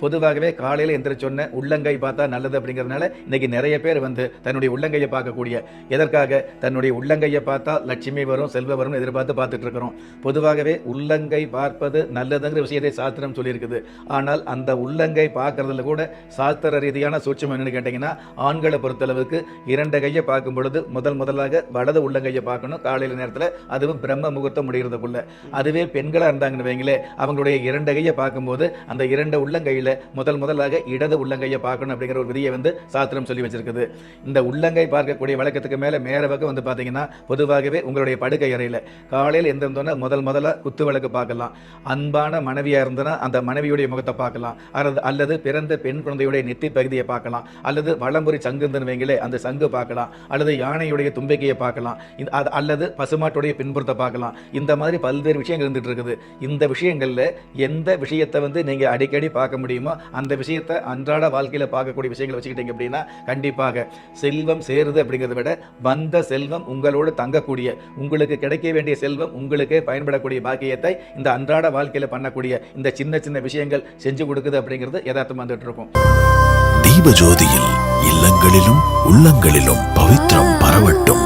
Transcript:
பொதுவாகவே காலையில் எந்திரிச்சொன்ன உள்ளங்கை பார்த்தா நல்லது அப்படிங்கிறதுனால இன்னைக்கு நிறைய பேர் வந்து தன்னுடைய உள்ளங்கையை பார்க்கக்கூடிய எதற்காக? தன்னுடைய உள்ளங்கையை பார்த்தா லட்சுமி வரும் செல்வ வரும் எதிர்பார்த்து பார்த்துட்டு இருக்கிறோம். பொதுவாகவே உள்ளங்கை பார்ப்பது நல்லதுங்கிற விஷயத்தை சாஸ்திரம் சொல்லியிருக்குது. ஆனால் அந்த உள்ளங்கை பார்க்கறதுல கூட சாஸ்திர ரீதியான சூட்சம் என்னன்னு கேட்டிங்கன்னா ஆண்களை பொறுத்தளவுக்கு இரண்டு கையை பார்க்கும் பொழுது முதல் முதலாக வலது உள்ளங்கையை பார்க்கணும். காலையில் நேரத்தில் அதுவும் பிரம்ம முகூர்த்தம் முடிகிறதுக்குள்ள. அதுவே பெண்களாக இருந்தாங்கன்னு வைங்களே அவங்களுடைய இரண்டு கையை பார்க்கும்போது அந்த இரண்டு உள்ளங்கையில் முதல் முதலாக இடது உள்ளங்கையை பார்க்கணும் அப்படிங்கிற ஒரு விதியை வந்து சாஸ்திரம் சொல்லி வச்சிருக்குது. இந்த உள்ளங்கை பார்க்கக்கூடிய வழக்கத்துக்கு மேலே மேற பக்கம் வந்து பார்த்தீங்கன்னா பொதுவாகவே உங்களுடைய படுக்கை அறையில் காலையில் எந்திருந்தோன்னா முதல் முதல்ல குத்து விளக்கு பார்க்கலாம். அன்பான மனைவியாக இருந்தனா அந்த மனைவியுடைய முகத்தை பார்க்கலாம். அல்லது அல்லது பிறந்த பெண் குழந்தையுடைய நெத்தி பகுதியை பார்க்கலாம். அல்லது வளம்புரி சங்கு இருந்துன்னு அந்த சங்கு பார்க்கலாம். அல்லது யானையுடைய தும்பிக்கையை பார்க்கலாம். அது- அல்லது பசுமாட்டுடைய பின்புறத்தை பார்க்கலாம். இந்த மாதிரி பல்வேறு விஷயங்கள் இருந்துட்டு இருக்குது. இந்த விஷயங்களில் எந்த விஷயத்தை வந்து நீங்கள் அடிக்கடி பார்க்க முடியுமோ அந்த விஷயத்தை அன்றாட வாழ்க்கையில் பார்க்கக்கூடிய விஷயங்களை வச்சுக்கிட்டீங்க அப்படின்னா கண்டிப்பாக செல்வம் சேருது அப்படிங்கிறத விட வந்த செல்வம் உங்களோடு தங்கக்கூடிய உங்களுக்கு கிடைக்க வேண்டிய செல்வம் உங்களுக்கே பயன்படக்கூடிய பாக்கியத்தை இந்த அன்றாட வாழ்க்கையில் பண்ணக்கூடிய இந்த சின்ன சின்ன விஷயங்கள் செஞ்சு கொடுக்குது அப்படிங்கிறது யதார்த்தம் வந்துட்டு இருக்கும் தீபஜோதியில் இல்லங்களிலும் உள்ளங்களிலும் பவித்ரம் பரவட்டும்.